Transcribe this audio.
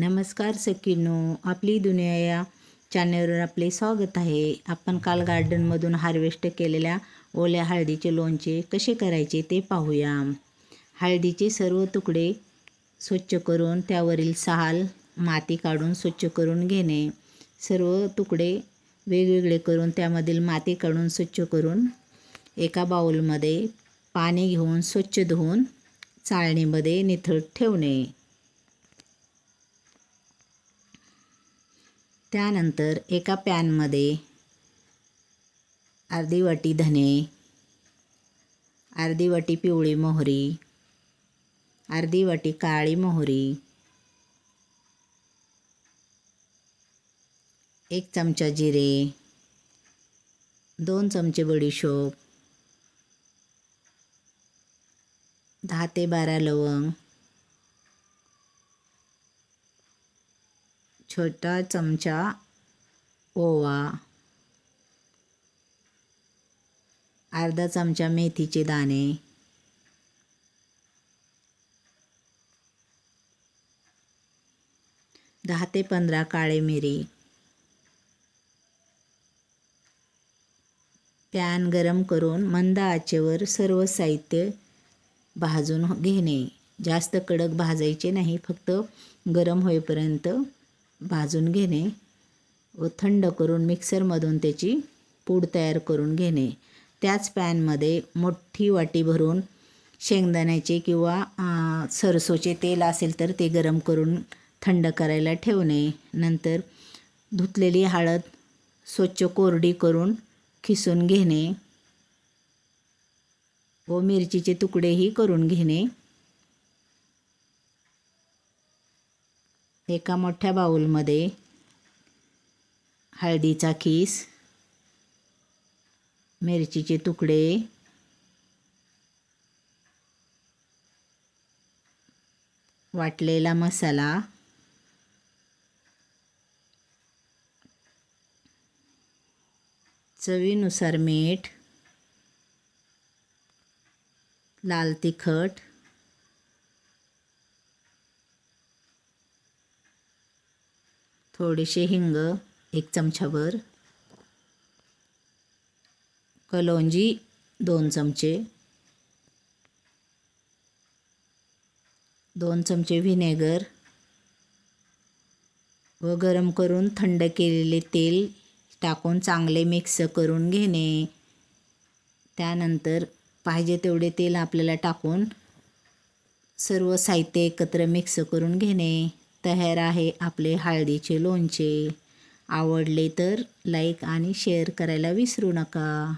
नमस्कार सखीनो आपली दुनिया या चॅनलवर आपले स्वागत आहे. आपण काल गार्डनमधून हार्वेस्ट केलेल्या ओल्या हळदीचे लोणचे कसे करायचे ते पाहूया. हळदीचे सर्व तुकडे स्वच्छ करून त्यावरील साल माती काढून स्वच्छ करून घेणे. सर्व तुकडे वेगवेगळे करून त्यामधील माती काढून स्वच्छ करून एका बाउलमध्ये पाणी घेऊन स्वच्छ धुवून चाळणीमध्ये निथळ ठेवणे. त्यानंतर एका पॅनमध्ये अर्धी वाटी धने अर्धी वाटी पिवळी मोहरी अर्धी वाटी काळी मोहरी एक चमचा जिरे दोन चमचे बडीशोप दहा ते बारा लवंग छोटा चमचा ओवा अर्धा चमचा मेथीचे दाणे दहा ते पंधरा काळे मिरी पॅन गरम करून मंद आचेवर सर्व साहित्य भाजून घेणे. जास्त कडक भाजायचे नाही फक्त गरम होईपर्यंत भाजून घेणे व थंड करून मिक्सरमधून त्याची पूड तयार करून घेणे. त्याच पॅनमध्ये मोठी वाटी भरून शेंगदाण्याचे किंवा सरसोचे तेल असेल तर ते गरम करून थंड करायला ठेवणे. नंतर धुतलेली हळद स्वच्छ कोरडी करून खिसून घेणे व मिरचीचे तुकडेही करून घेणे. एका मोठ्या बाऊलमध्ये हळदीचा खीस मिरचीचे तुकडे वाटलेला मसाला चवीनुसार मीठ लाल तिखट थोडेसे हिंग एक चमचाभर कलोंजी दोन चमचे. दोन चमचे व्हिनेगर. व गरम करून थंड केलेले तेल टाकून चांगले मिक्स करून घेणे. त्यानंतर पाहिजे तेवढे तेल आपल्याला टाकून सर्व साहित्य एकत्र मिक्स करून घेणे. तयार आहे आपले हळदीचे लोणचे. आवडले तर लाईक आणि शेअर करायला विसरू नका.